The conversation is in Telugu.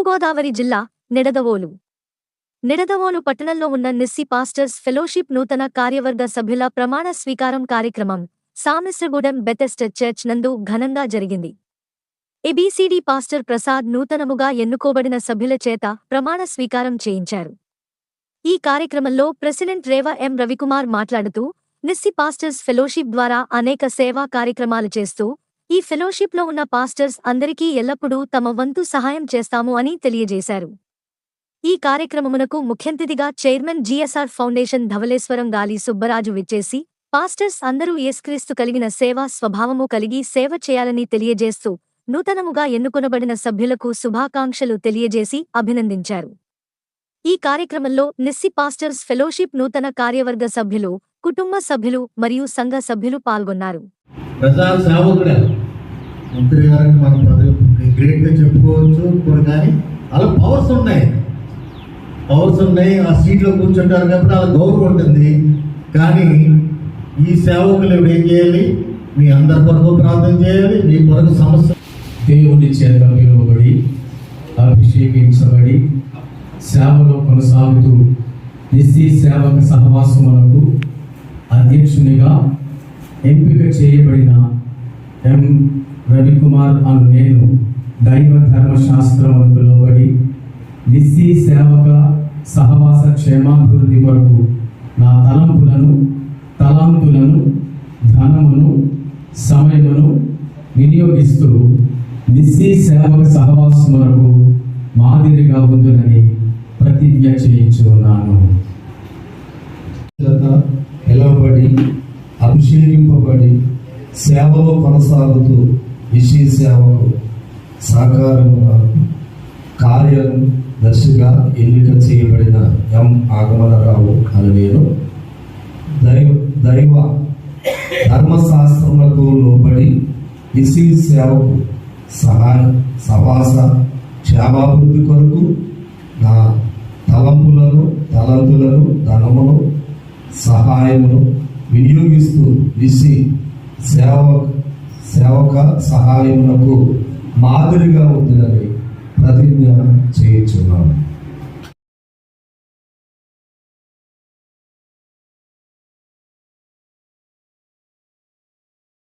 తూర్పుగోదావరి జిల్లా నిడదవోలు. నిడదవోలు పట్టణంలో ఉన్న నిస్సి పాస్టర్స్ ఫెలోషిప్ నూతన కార్యవర్గ సభ్యుల ప్రమాణ స్వీకారం కార్యక్రమం సామిశ్రగూడెం బెతెస్ట్ చర్చ్ నందు ఘనంగా జరిగింది. ఏబీసీడీ పాస్టర్ ప్రసాద్ నూతనముగా ఎన్నుకోబడిన సభ్యుల చేత ప్రమాణ స్వీకారం చేయించారు. ఈ కార్యక్రమంలో ప్రెసిడెంట్ రేవ ఎం రవికుమార్ మాట్లాడుతూ నిస్సి పాస్టర్స్ ఫెలోషిప్ ద్వారా అనేక సేవా కార్యక్రమాలు చేస్తూ ఈ ఫెలోషిప్లో ఉన్న పాస్టర్స్ అందరికీ ఎల్లప్పుడూ తమ వంతు సహాయం చేస్తాము అని తెలియజేశారు. ఈ కార్యక్రమమునకు ముఖ్యంతిథిగా chairman GSR foundation Dhavaleswaram Gali Subbaraju విచ్చేసి పాస్టర్స్ అందరూ యేస్క్రీస్తు కలిగిన సేవా స్వభావము కలిగి సేవ చేయాలని తెలియజేస్తూ నూతనముగా ఎన్నుకొనబడిన సభ్యులకు శుభాకాంక్షలు తెలియజేసి అభినందించారు. ఈ కార్యక్రమంలో నిస్సి పాస్టర్స్ ఫెలోషిప్ నూతన కార్యవర్గ సభ్యులు కుటుంబ సభ్యులు మరియు సంఘ సభ్యులు పాల్గొన్నారు. ప్రజా సేవకుడే. మంత్రి గారికి మనం పదవి గ్రేట్గా చెప్పుకోవచ్చు ఇప్పుడు కానీ అలా పవర్స్ ఉన్నాయి. పవర్స్ ఉన్నాయి ఆ సీట్లో కూర్చుంటారు కాబట్టి అలా గౌరవం ఉంటుంది. కానీ ఈ సేవకులు ఇప్పుడు ఏం చేయాలి? మీ అందరి కొరకు ప్రార్థన చేయాలి మీ కొరకు సమస్య దేవుని చేత పిలువబడి అభిషేకించబడి సేవలో కొనసాగుతూ నిస్సి సేవక సహవాసములకు అధ్యక్షునిగా ఎంపిక చేయబడిన ఎం. రవికుమార్ అను నేను దైవ ధర్మశాస్త్రములకు లోబడి నిస్సి సేవక సహవాస క్షేమాభివృద్ధి కొరకు నా తలంపులను తలాంతులను ధనమును సమయమును వినియోగిస్తూ నిస్సి సేవక సహవాసములకు మాదిరిగా ఉందని ప్రతిజ్ఞ చేయించున్నాను చేత పిలువబడి అభిషేకింపబడి సేవలో కొనసాగుతూ విషయ సేవకు సహకారముగా కార్యదర్శిగా ఎన్నిక చేయబడిన ఎం. ఆగమనరావు అని నేను దైవ దైవ ధర్మశాస్త్రములకు లోబడి విసి సేవకు సహాయ సవాస క్షేమాభివృద్ధి కొరకు నా తలంపులను తలంతులను ధనమును సహాయమును వినియోగిస్తూ విసి సేవ సేవక సహాయములకు మాదిరిగా ఉంటుందని ప్రతిజ్ఞ